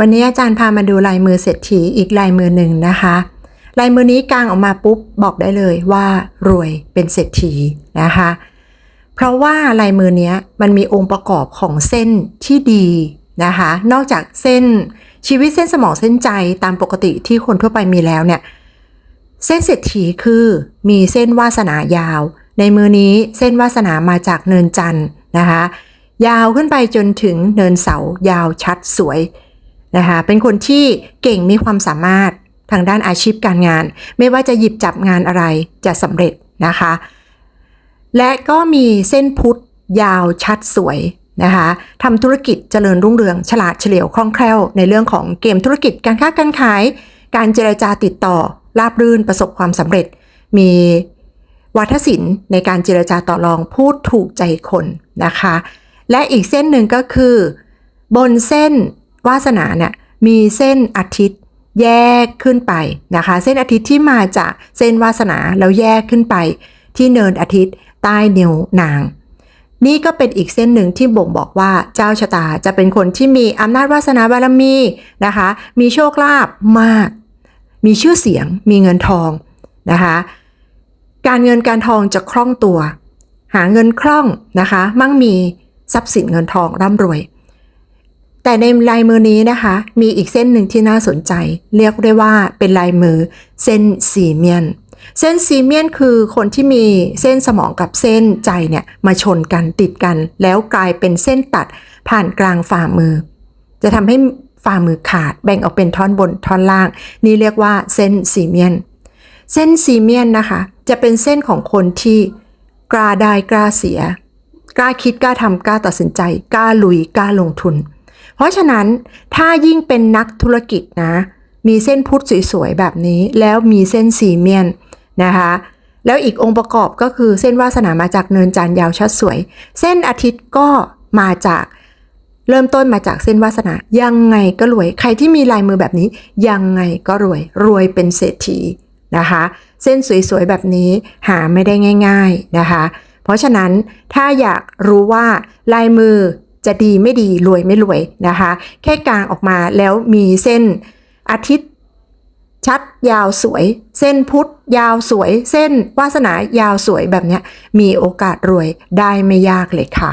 วันนี้อาจารย์พามาดูลายมือเศรษฐีอีกลายมือหนึ่งนะคะ ลายมือนี้กลางออกมาปุ๊บบอกได้เลยว่ารวยเป็นเศรษฐีนะคะ เพราะว่าลายมือนี้มันมีองค์ประกอบของเส้นที่ดีนะคะ นอกจากเส้นชีวิตเส้นสมองเส้นใจตามปกติที่คนทั่วไปมีแล้วเนี่ย เส้นเศรษฐีคือมีเส้นวาสนายาว ในมือนี้เส้นวาสนามาจากเนินจันทร์นะคะ ยาวขึ้นไปจนถึงเนินเสายาวชัดสวย นะคะเป็นคนที่เก่งมีความสามารถทางด้านอาชีพการงาน ไม่ว่าจะหยิบจับงานอะไรจะสำเร็จนะคะ และก็มีเส้นพุทธยาวชัดสวยนะคะทำธุรกิจเจริญรุ่งเรืองฉลาดเฉลียวคล่องแคล่ว ในเรื่องของเกมธุรกิจการค้าการขาย การเจรจาติดต่อราบรื่นประสบความสำเร็จ มีวัฒศิลป์ในการเจรจาต่อรองพูดถูกใจคนนะคะ และอีกเส้นหนึ่งก็คือ บนเส้น วาสนาเนี่ยมีเส้นอาทิตย์แยกขึ้นไปนะคะ เส้นอาทิตย์ที่มาจากเส้นวาสนาแล้วแยกขึ้นไป ที่เนินอาทิตย์ใต้นิ้วนาง นี่ก็เป็นอีกเส้นหนึ่งที่บ่งบอกว่าเจ้าชะตาจะเป็นคนที่มีอำนาจวาสนาบารมีนะคะ มีโชคลาภมาก มีชื่อเสียง มีเงินทองนะคะ การเงินการทองจะคล่องตัว หาเงินคล่องนะคะ มั่งมีทรัพย์สินเงินทองร่ำรวย แต่ในลายมือนี้นะคะ มีอีกเส้นหนึ่งที่น่าสนใจ เรียกได้ว่าเป็นลายมือเส้นสีเมียน เส้นซีเมียนคือคนที่มีเส้นสมองกับเส้นใจเนี่ยมาชนกันติดกัน แล้วกลายเป็นเส้นตัดผ่านกลางฝ่ามือ จะทำให้ฝ่ามือขาดแบ่งออกเป็นท่อนบนท่อนล่าง นี่เรียกว่าเส้นซีเมียน เส้นซีเมียนนะคะ จะเป็นเส้นของคนที่กล้าได้กล้าเสีย กล้าคิดกล้าทำกล้าตัดสินใจ กล้าลุยกล้าลงทุน เพราะฉะนั้นถ้ายิ่งเป็นนักธุรกิจนะ มีเส้นพุทธสวยๆแบบนี้ แล้วมีเส้นซีเมียนนะคะแล้วอีกองค์ประกอบก็คือเส้นวาสนามาจากเนินจันทร์ยาวชัดสวย เส้นอาทิตย์ก็มาจากเริ่มต้นมาจากเส้นวาสนา ยังไงก็รวย ใครที่มีลายมือแบบนี้ ยังไงก็รวย รวยเป็นเศรษฐีนะคะ เส้นสวยๆแบบนี้หาไม่ได้ง่าย ๆนะคะ เพราะฉะนั้นถ้าอยากรู้ว่าลายมือ จะดีไม่ดีรวยไม่รวยนะคะ แค่กลางออกมาแล้วมีเส้นอาทิตย์ชัดยาวสวย เส้นพุทธยาวสวย เส้นวาสนายาวสวยแบบนี้มีโอกาสรวยได้ไม่ยากเลยค่ะ